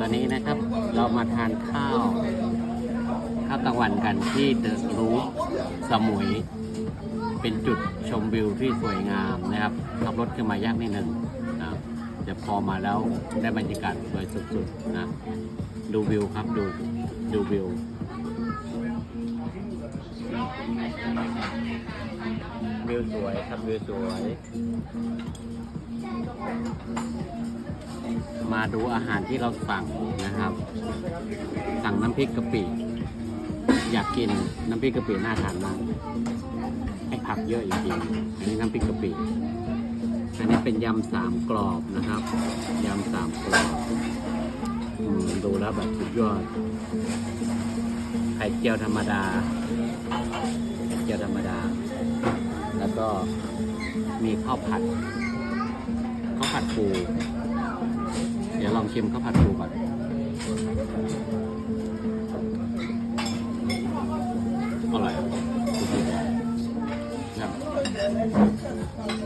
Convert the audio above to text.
วันนี้นะครับเรามาทานข้าว ข้าวกลางวันกันที่เดอะรูฟสมุย เป็นจุดชมวิวที่สวยงามนะครับขับรถขึ้นมายากนิดหนึ่งนะจะพอมาแล้วได้บรรยากาศสวยสุดๆนะดูวิวครับดูดูวิววิวสวยครับวิวสวย มาดูอาหารที่เราสั่งนะครับ สั่งน้ำพริกกะปิอยากกินน้ำพริกกะปิน่าทานมากให้ผักเยอะจริงๆอันนี้น้ำพริกกะปิอันนี้เป็นยำสามกรอบนะครับยำสามกรอบอืมดูแล้วแบบสุดยอดไข่เจียวธรรมดาไข่เจียวธรรมดา แล้วก็มีข้าวผัดข้าวผัดปู ยวลองชิมข้าวผัดปูก่อนอร่อยครับ